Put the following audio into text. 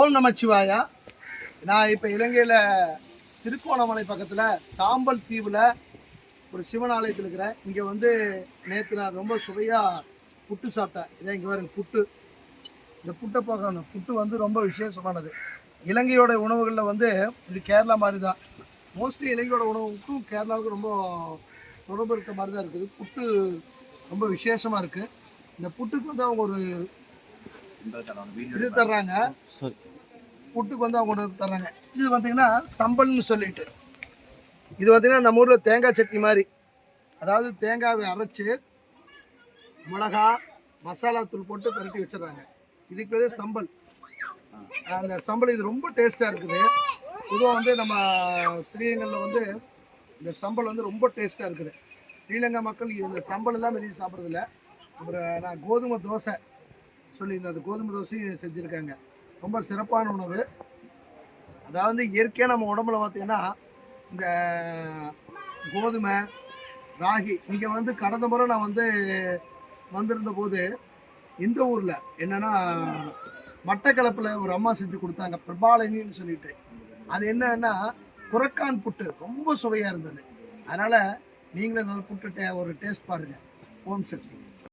ஓம் நமச்சிவாயா. நான் இப்போ இலங்கையில் திருக்கோணமலை பக்கத்தில் சாம்பல் தீவில் ஒரு சிவன் ஆலயத்தில் இருக்கிறேன். இங்கே வந்து நேற்று நான் ரொம்ப சுவையாக புட்டு சாப்பிட்டேன். இதான் இங்கே பாருங்க புட்டு. இந்த புட்டை பார்க்கணும் புட்டு வந்து ரொம்ப விசேஷமானது. இலங்கையோட உணவுகளில் வந்து இது கேரளா மாதிரி தான் மோஸ்ட்லி இலங்கையோட உணவுக்கும் கேரளாவுக்கும் ரொம்ப தொடர்பு இருக்க மாதிரி தான் இருக்குது. புட்டு ரொம்ப விசேஷமாக இருக்குது இந்த புட்டுக்கு வந்து அவங்க ஒரு இது தர்றாங்க. புட்டுக்கு வந்து அவங்க ஒன்று தர்றாங்க. இது பார்த்தீங்கன்னா சம்பல்னு சொல்லிட்டு. இது பார்த்தீங்கன்னா நம்ம ஊரில் தேங்காய் சட்னி மாதிரி. அதாவது தேங்காவை அரைச்சு மிளகா மசாலா தூள் போட்டு பரட்டி வச்சிடுறாங்க. இதுக்கு பேர் சம்பல். அந்த சம்பல் இது ரொம்ப டேஸ்ட்டாக இருக்குது. பொதுவாக வந்து நம்ம ஸ்ரீலங்கனில் வந்து இந்த சம்பல் வந்து ரொம்ப டேஸ்ட்டாக இருக்குது. ஸ்ரீலங்கா மக்கள் இந்த சம்பல் எல்லாம் வெளியே சாப்பிட்றதில்ல. அப்புறம் நான் கோதுமை தோசை சொல்லி இந்த கோதுமை தோசையும் செஞ்சுருக்காங்க. ரொம்ப சிறப்பான உணவு. அதாவது இயற்கையாக நம்ம உடம்புல பார்த்தீங்கன்னா இந்த கோதுமை ராகி இங்கே வந்து கடந்த முறை நான் வந்து வந்திருந்த போது இந்த ஊரில் என்னென்னா மட்டக்களப்பில் ஒரு அம்மா செஞ்சு கொடுத்தாங்க பிரபாலினின்னு சொல்லிட்டு. அது என்னன்னா குரக்கான் புட்டு. ரொம்ப சுவையாக இருந்தது. அதனால் நீங்களே நல்ல புட்டு டே ஒரு டேஸ்ட் பாருங்கள் ஓம் சக்தி.